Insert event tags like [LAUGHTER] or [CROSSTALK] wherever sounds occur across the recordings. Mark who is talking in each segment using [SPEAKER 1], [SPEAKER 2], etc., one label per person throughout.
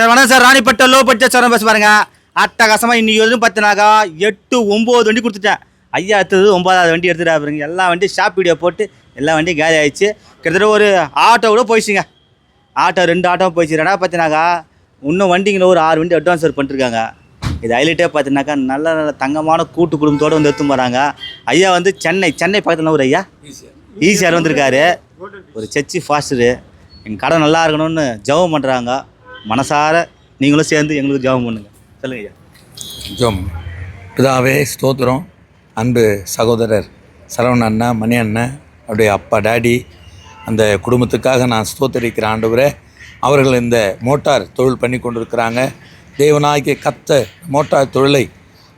[SPEAKER 1] Sir வணக்கம் sir. ராணிப்பட்ட low budget sir bus பாருங்க. அட்டகாசமாக இன்னைக்கு வந்து பார்த்தினாக்கா எட்டு ஒம்பது வண்டி கொடுத்துட்டேன். ஐயா அடுத்தது ஒன்பதாவது வண்டி எடுத்துட்டா பாருங்க. எல்லா வண்டியும் ஷாப் வீடியோ போட்டு எல்லா வண்டியும் காலி ஆயிடுச்சு. கிட்டத்தட்ட ஒரு ஆட்டோ கூட போயிடுச்சுங்க. ஆட்டோ ரெண்டு ஆட்டோ போயிடுச்சு. ரெண்டா பார்த்தினாக்கா இன்னும் வண்டிங்கள ஒரு ஆறு வண்டி அட்வான்ஸ் பண்ணிருக்காங்க. இது ஹைலைட்டே பார்த்தீங்கன்னாக்கா நல்ல நல்ல தங்கமான கூட்டு குடும்பத்தோடு வந்து எடுத்து போகிறாங்க ஐயா வந்து சென்னை சென்னை பக்கத்தில் ஒரு ஐயா? ஈஸியார் வந்திருக்காரு. ஒரு சர்ச்சி ஃபாஸ்டரு எங்கள் கடை நல்லா இருக்கணும்னு ஜெபம் பண்ணுறாங்க மனசார நீங்களும் சேர்ந்து எங்களுக்கு ஜெபம் பண்ணுங்கள் சொல்லுங்க ஐயா.
[SPEAKER 2] ஜோம் பிதாவே ஸ்தோத்திரம். அன்பு சகோதரர் சரவண அண்ணா மணி அண்ணன் அவருடைய அப்பா டேடி அந்த குடும்பத்துக்காக நான் ஸ்தோத்தரிக்கிற ஆண்டவரே அவர்கள் இந்த மோட்டார் தொழில் பண்ணி கொண்டிருக்கிறாங்க. தேவநாயகி கத்த மோட்டார் தொழிலை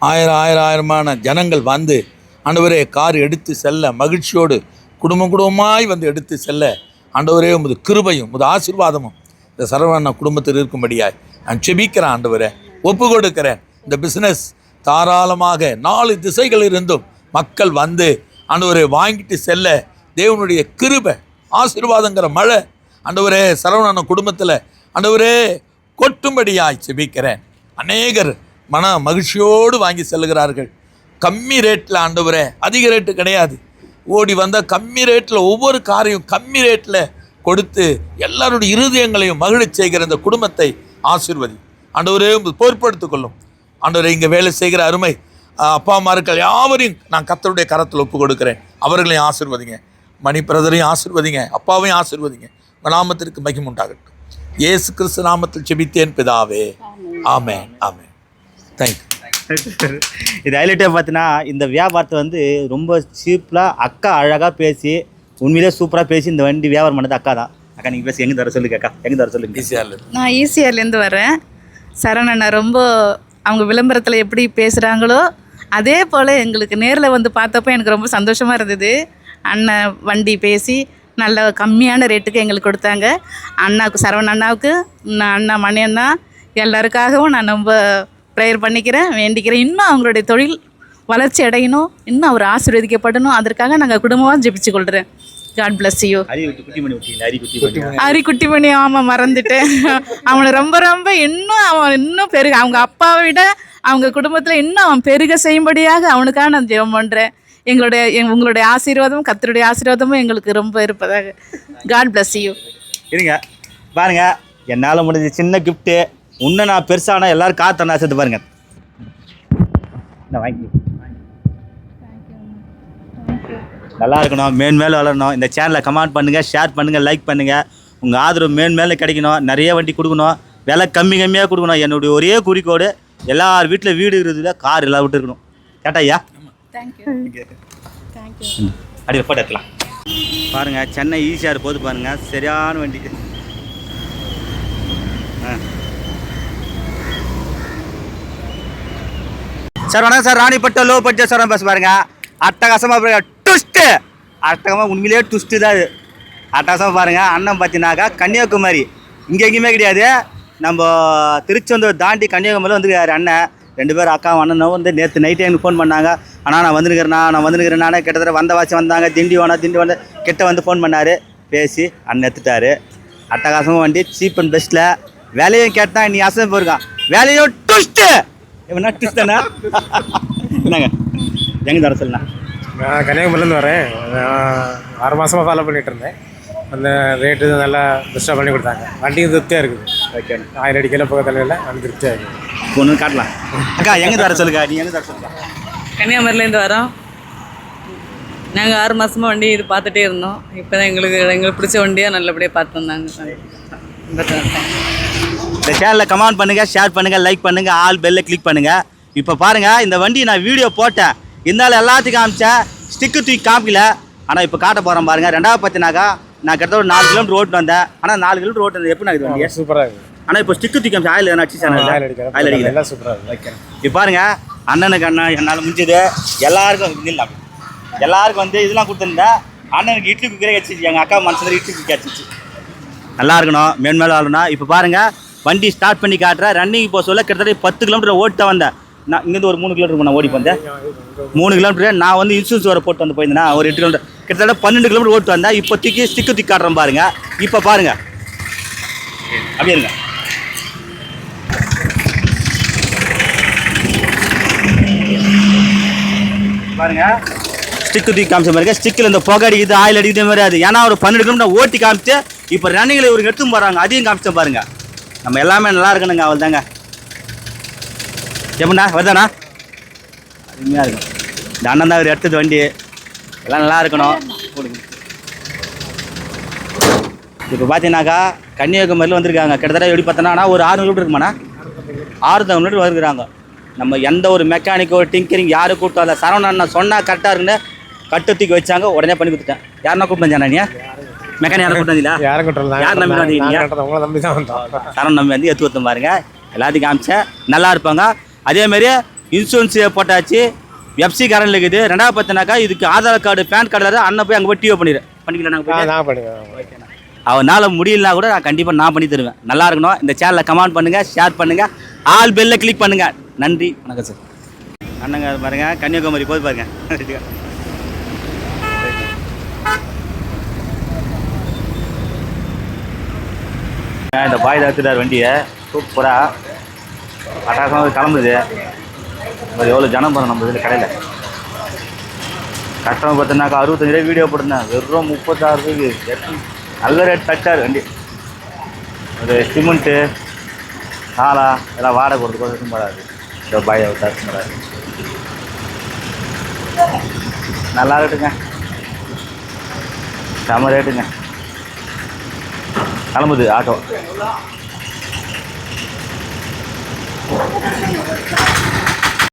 [SPEAKER 2] ஆயிரம் ஆயிரம் ஆயிரமான ஜனங்கள் வந்து ஆண்டவரே கார் எடுத்து செல்ல மகிழ்ச்சியோடு குடும்பம் குடும்பமாய் வந்து எடுத்து செல்ல ஆண்டவரே உமது கிருபையும் உமது ஆசீர்வாதமும் இந்த சரவண குடும்பத்தில் இருக்கும்படியாய் நான் செபிக்கிறேன் ஆண்டவரே ஒப்பு கொடுக்கிறேன் இந்த பிஸ்னஸ் தாராளமாக நாலு திசைகள் இருந்தும் மக்கள் வந்து ஆண்டவரை வாங்கிட்டு செல்ல. தேவனுடைய கிருபை ஆசீர்வாதங்கிற மழை ஆண்டவரே சரவணன குடும்பத்தில் ஆண்டவரே கொட்டும்படியாய் செபிக்கிறேன். அநேகர் மன மகிழ்ச்சியோடு வாங்கி செல்கிறார்கள் கம்மி ரேட்டில் ஆண்டவரே அதிக ரேட்டு கிடையாது. ஓடி வந்தால் கம்மி ரேட்டில் ஒவ்வொரு காரையும் கம்மி ரேட்டில் கொடுத்து எல்லாருடைய இருதயங்களையும் மகிழச் செய்கிற இந்த குடும்பத்தை ஆசீர்வதி. ஆண்டவரே பொறுப்படுத்திக் கொள்ளும். ஆண்டவரை இங்கே வேலை செய்கிற அருமை அப்பா அம்மார்கள் யாவரையும் நான் கத்தருடைய கரத்தில் ஒப்பு கொடுக்குறேன் அவர்களையும் ஆசீர்வதிங்க. மணி பிரதரையும் ஆசீர்வதிங்க. அப்பாவையும் ஆசீர்வதிங்க. நாமத்திற்கு மகிமை உண்டாகட்டும். இயேசு கிறிஸ்து நாமத்தில் செபித்தேன் பிதாவே. ஆமே ஆமே தேங்க்யூ
[SPEAKER 1] இது ஹைலைட்டாக பார்த்தீங்கன்னா இந்த வியாபாரத்தை வந்து ரொம்ப சீப்பில் அக்கா அழகாக பேசி உண்மையிலே சூப்பராக பேசி இந்த வண்டி வியாபாரம் பண்ணது அக்கா தான் அக்கா நீங்கள் பேசி எங்கே தர சொல்லுங்க அக்கா? எங்கே தர சொல்லுங்க?
[SPEAKER 2] ஈஸியாக
[SPEAKER 3] நான் ஈசிஆர்லேருந்து வரேன் சரணண்ணா ரொம்ப அவங்க விளம்பரத்தில் எப்படி பேசுகிறாங்களோ அதே போல் எங்களுக்கு நேரில் வந்து பார்த்தப்போ எனக்கு ரொம்ப சந்தோஷமாக இருந்தது. அண்ணன் வண்டி பேசி நல்ல கம்மியான ரேட்டுக்கு எங்களுக்கு கொடுத்தாங்க. அண்ணாவுக்கு சரவண அண்ணாவுக்கு நான் அண்ணா மணி அண்ணா எல்லாருக்காகவும் நான் ரொம்ப ப்ரேயர் பண்ணிக்கிறேன் வேண்டிக்கிறேன். இன்னும் அவங்களுடைய தொழில் வளர்ச்சி அடையணும் இன்னும் அவர் ஆசீர்வதிக்கப்படணும். அதற்காக நாங்கள் குடும்பமாக ஜெபிச்சு கொள்கிறேன் காட்
[SPEAKER 1] குட்டி மணி
[SPEAKER 3] ஹரி குட்டிமணி ஆமாம் மறந்துட்டேன் அவனை ரொம்ப ரொம்ப இன்னும் அவன் இன்னும் பெருக அவங்க அப்பாவை விட அவங்க குடும்பத்தில் இன்னும் அவன் பெருக செய்யும்படியாக அவனுக்காக நான் ஜெபம் பண்ணுறேன் எங்களுடைய எங்க- உங்களுடைய ஆசீர்வாதமும் கத்தருடைய ஆசீர்வாதமும் எங்களுக்கு ரொம்ப இருப்பதாக. God bless you.
[SPEAKER 1] இருங்க. பாருங்க. என்னால் முடிஞ்ச சின்ன கிஃப்ட்டு இன்னும் நான் பெருசானா எல்லாரும் காத்து நான் சேர்த்து பாருங்க. நான் வாங்கி. நல்லா இருக்கணும். மேன்மேலும் வளரணும். இந்த சேனலை கமெண்ட் பண்ணுங்கள் ஷேர் பண்ணுங்கள் லைக் பண்ணுங்கள் உங்கள் ஆதரவு மேன்மேலும் கிடைக்கணும். நிறைய வண்டி கொடுக்கணும். விலை கம்மி கம்மியாக கொடுக்கணும். என்னுடைய ஒரே குறிக்கோடு எல்லார் வீட்டில் வீடு இருக்கிறதுல கார் எல்லா வீட்டு இருக்கணும் கேட்டா ஐயா? அப்படியே ஃபோட்டோ எடுக்கலாம் பாருங்க சென்னை ஈஸியாக போது பாருங்க. சரியான வண்டி. ஆ. சார் வணக்கம் சார். ராணிப்பட்ட லோ பட்ஜெட் சார் பேச பாருங்க அட்டகாசமாக டுஸ்ட்டு அட்டகமாக உண்மையிலேயே டுஸ்ட்டு தான் அது. அட்டகாசமாக பாருங்கள் அண்ணன் பார்த்தீங்கன்னாக்கா கன்னியாகுமரி. இங்கே எங்கேயுமே கிடையாது. நம்ம திருச்செந்தூர் தாண்டி கன்னியாகுமரியில் வந்துருக்காரு அண்ணன். ரெண்டு பேரும் அக்கா அண்ணனும் வந்து நேற்று நைட்டே எனக்கு ஃபோன் பண்ணாங்க. ஆனால் நான் வந்துருக்கிறேண்ணா நான் வந்துருக்கிறேன்னா கிட்டத்தட்ட வந்த வாசி வந்தாங்க. திண்டி வேணா திண்டி வந்து கிட்ட வந்து ஃபோன் பண்ணார். பேசி அண்ணன் எடுத்துட்டாரு. அட்டகாசமாக வண்டி சீப் அண்ட் பெஸ்ட்டில் வேலையும் கேட்டால் நீ அசம் போயிருக்கான். வேலையும் டுஸ்ட்டு இவனா ட்விஸ்ட் தானே என்னங்க? எங்கே தர சொல்லுண்ணா?
[SPEAKER 4] நான் கன்னியாகுமரிலேருந்து வரேன். நான் ஆறு மாதமாக ஃபாலோ பண்ணிட்டு இருந்தேன் அந்த ரேட்டு நல்லா பெஸ்ட்டாக பண்ணி கொடுத்தாங்க. வண்டியும் திருப்தியாக இருக்குது.
[SPEAKER 1] ஓகே
[SPEAKER 4] ஆயிரம் அடி கிலோ பக்கத்தில் இல்லை வண்டி திருப்தியாக இருக்குது.
[SPEAKER 1] ஒன்று காட்டலாம். அக்கா எங்கே தர சொல்லுங்க? நீ எங்கே தர சொல்லுங்க?
[SPEAKER 5] கன்னியாகுமரியிலேருந்து வரோம். நாங்கள் ஆறு மாதமாக வண்டி இது பார்த்துட்டே இருந்தோம். இப்போ தான் எங்களுக்கு எங்களுக்கு பிடிச்ச வண்டியாக நல்லபடியாக பார்த்து வந்தாங்க.
[SPEAKER 1] இந்த சேனலை கமெண்ட் பண்ணுங்கள் ஷேர் பண்ணுங்கள் லைக் பண்ணுங்கள் ஆல் பெல்ல கிளிக் பண்ணுங்கள் இப்போ பாருங்கள் இந்த வண்டி நான் வீடியோ போட்டேன். இருந்தாலும் எல்லாத்தையும் காமிச்சேன் ஸ்டிக்கு தூக்கி காமிக்கல. ஆனால் இப்போ காட்ட போகிறேன் பாருங்கள் ரெண்டாவது பார்த்தினாக்கா நான் கிட்டத்தட்ட ஒரு நாலு கிலோமீட்டர் ஓட்டு வந்தேன். ஆனால் நாலு கிலோமீட்டர் ஓட்டு வந்தது எப்படி நான் இது வண்டியை?
[SPEAKER 4] சூப்பராக இருக்குது
[SPEAKER 1] ஆனால் இப்போ ஸ்டிக்கு தூக்கி காமிச்சு ஆயில் எதனா அடிச்சு
[SPEAKER 4] ஆயில் அடிக்கிறேன்
[SPEAKER 1] ஆயில்
[SPEAKER 4] எல்லாம் சூப்பராக இருக்குது
[SPEAKER 1] இப்போ பாருங்க அண்ணனுக்கு அண்ணன் என்னால் முடிஞ்சது. எல்லாருக்கும் இல்லை எல்லாருக்கும் வந்து இதெல்லாம் கொடுத்துருந்தேன். அண்ணனுக்கு இட்லி குக்கரே கிடச்சிச்சு. எங்கள் அக்கா மனசுல இட்லி குக்கர் கிடச்சிச்சு. நல்லா இருக்கணும். மேன்மேலும் ஆகணும் இப்போ பாருங்க வண்டி ஸ்டார்ட் பண்ணி காட்டுறேன். ரன்னிங் போக சொல்ல கிட்டத்தட்ட பத்து கிலோமீட்டர் ஓட்ட வந்தேன். நான் இங்கேருந்து ஒரு மூணு கிலோமீட்டர் நான் ஓடி வந்தேன். மூணு கிலோமீட்டர். நான் வந்து இன்சூரன்ஸ் வர போட்டு வந்து போயிருந்தேன்னா ஒரு எட்டு கிலோமீட்டர். கிட்டத்தட்ட பன்னெண்டு கிலோமீட்டர் ஓட்டு வந்தேன் இப்போ திக்கி ஸ்டிக்கு திக்கி காட்டுறேன் பாருங்க. இப்போ பாருங்க. அப்படியே இருங்க. பாருங்க. ஸ்டிக்கு தூக்கி காமிச்ச மாதிரி ஸ்டிக்கில் இந்த புகை அடிக்குது ஆயில் அடிக்கிற மாதிரி அது. ஏன்னா ஒரு பன்னெண்டு கிலோமீட்டர் ஓட்டி காமிச்சு இப்போ ரன்னிங்கில் இவருக்கு எடுத்து போகிறாங்க அதையும் காமிச்சேன் பாருங்க. நம்ம எல்லாமே நல்லா இருக்கணுங்க அவள் தாங்க எப்படிண்ணா வருதாண்ணா? அருமையாக இருக்கும். இந்த அண்ணன் தான் இவர் எடுத்தது வண்டி. எல்லாம் நல்லா இருக்கணும். இப்போ பார்த்தீங்கன்னாக்கா கன்னியாகுமரியில் வந்திருக்காங்க. கிட்டத்தட்ட எப்படி பார்த்தோன்னா ஒரு ஆறு கிலோமீட்டர் இருக்குமாண்ணா? ஆறு கிலோமீட்டர் வருகிறாங்க. நம்ம எந்த ஒரு மெக்கானிக்கோ டிங்கரிங் யாரும் கூப்பிட்டு வரல சரவணன் அண்ணா சொன்னால் கரெக்டாக இருக்குன்னு கட்டு தூக்கி வச்சாங்க. உடனே பண்ணி கொடுத்துட்டேன். யாருன்னா கூப்பிட்டு வந்தாண்ணா நீ? மெக்கானிக் யாரும் கூப்பிட்டு வந்தீங்களா?
[SPEAKER 4] யாரும் கட்டுறது
[SPEAKER 1] யார் நம்பி வந்தீங்க?
[SPEAKER 4] நம்பி
[SPEAKER 1] நம்பி வந்து எடுத்து கொடுத்தோம் பாருங்க. எல்லாத்தையும் காமிச்சேன். நல்லா இருப்பாங்க. அதேமாரி இன்சூரன்ஸ் போட்டாச்சு எஃப்சி கரண்ட் இருக்குது. ரெண்டாவது பார்த்தினாக்கா இதுக்கு ஆதார் கார்டு பேன் கார்டு அண்ணன் போய் அங்கே போய் டிஓ பண்ணிடு பண்ணிக்கலாம் நாங்கள்
[SPEAKER 4] ஆ
[SPEAKER 1] போய்
[SPEAKER 4] நான் பண்ணுவேன்
[SPEAKER 1] அவனால முடியலனா கூட நான் கண்டிப்பாக நான் பண்ணி தருவேன். நல்லா இருக்கணும். இந்த சேனலை கமெண்ட் பண்ணுங்கள் ஷேர் பண்ணுங்கள் ஆல் பெல்ல கிளிக் பண்ணுங்கள் நன்றி வணக்கம் சார் அண்ணங்க பாருங்க. கன்னியாகுமரி போய் பாருங்க. [LAUGHS] இந்த பாய் எடுத்துட்டார் வண்டியை. சூப்பராக அட்டகாசமாக கிளம்புது இப்போ எவ்வளோ ஜனம் பாருங்க நம்ம இதில் கடையில். கஸ்டமர் பார்த்தீங்கன்னாக்கா அறுபத்தஞ்சு ரூபாய் வீடியோ போட்டிருந்தேன் வெறும் முப்பத்தாறு ரூபாய்க்கு. எட்டு- நல்ல ரேட் தச்சார் வண்டி. ஒரு சிமெண்ட்டு சாலா எல்லாம் வாடகை கொடுத்து போடாது இந்த பாய் தச்சு போடாது நல்லா இருக்குங்க. செம ரேட்டுங்க கிளம்புது ஆட்டோ Thank you.